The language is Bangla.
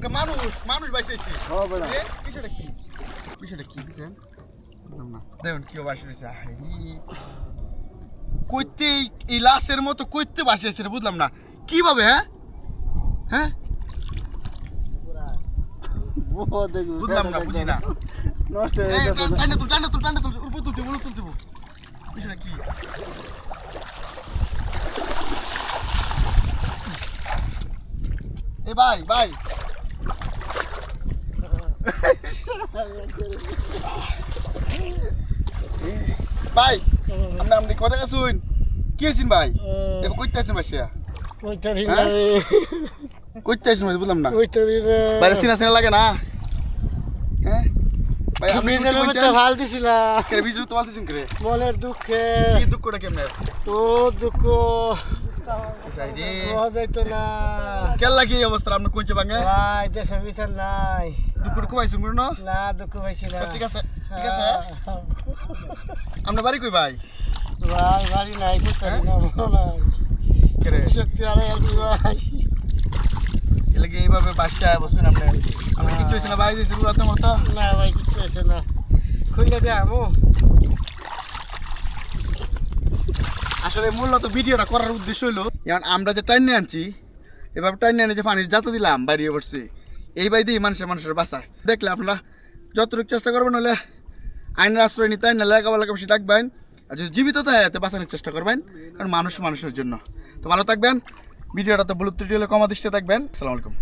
একটা মানুষ মানুষ বাইসাইছে হ্যাঁ, বিষয়টা কি? বিষয়টা কি বুঝছেন? দেখুন কি বাসি রয়েছে। কইতে এই- লাশের মতো কইতে বাসিয়েছে বুঝলাম না। কীভাবে হ্যাঁ? হ্যাঁ? বুঝলাম না বুঝি না। নষ্ট হয়ে এই, টানে তুল টানে তুল টানে তুল উপর তুলতে উপর তুলতে বিষয়টা কি? এ ভাই ভাই। ভাই আপনি আপনি কথা শুন কি আছেন ভাই? এবার কইতে আছেন? না রে। কইতে আছেন ভাই বুঝলাম না। বাইরে সিনা সিনা লাগে না? হ্যাঁ? ভাই আপনি তো বলতেছেন করে মনের দুঃখে। কি দুঃখটা কেমনে? ও দুঃখ। লাগে এই অবস্থা? আপনি কইছে ভাঙে? ভাই দেশে বিচার নাই। দুঃখটা কুমাইছেন করে না? না দুঃখ পাইছি না। ঠিক আছে ঠিক আছে। আপনার বাড়ি কই ভাই? ভাই বাড়ি নাই কোথায় না কেরে শক্তি আরে ভাই। এলাকে এইভাবে বাসায় বসছেন আপনি। আপনি কিছু হয়েছে না ভাই দিয়েছে পুরাতে মতো? না ভাই কিচ্ছু আছে না। খুলে দে আমু। আসলে মূলত ভিডিওটা করার উদ্দেশ্য হলো যেমন আমরা যে টাইন নিয়ে আনছি এভাবে টাইন নিয়ে যে পানির যাতে দিলাম বাইরে পড়ছে এই দিয়ে মানুষের মানুষের বাসায় দেখলে আপনারা যতটুকু চেষ্টা করবেন হলে আইনের আশ্রয় নিতে আইন লেখাপড়া বেশি ডাকবেন আর যদি জীবিত থাকে এতে বাঁচানোর চেষ্টা করবেন, কারণ মানুষ মানুষের জন্য। তো ভালো থাকবেন, ভিডিওটা তো ত্রুটি হলে কমা দৃষ্টি থাকবেন। আসসালামু আলাইকুম।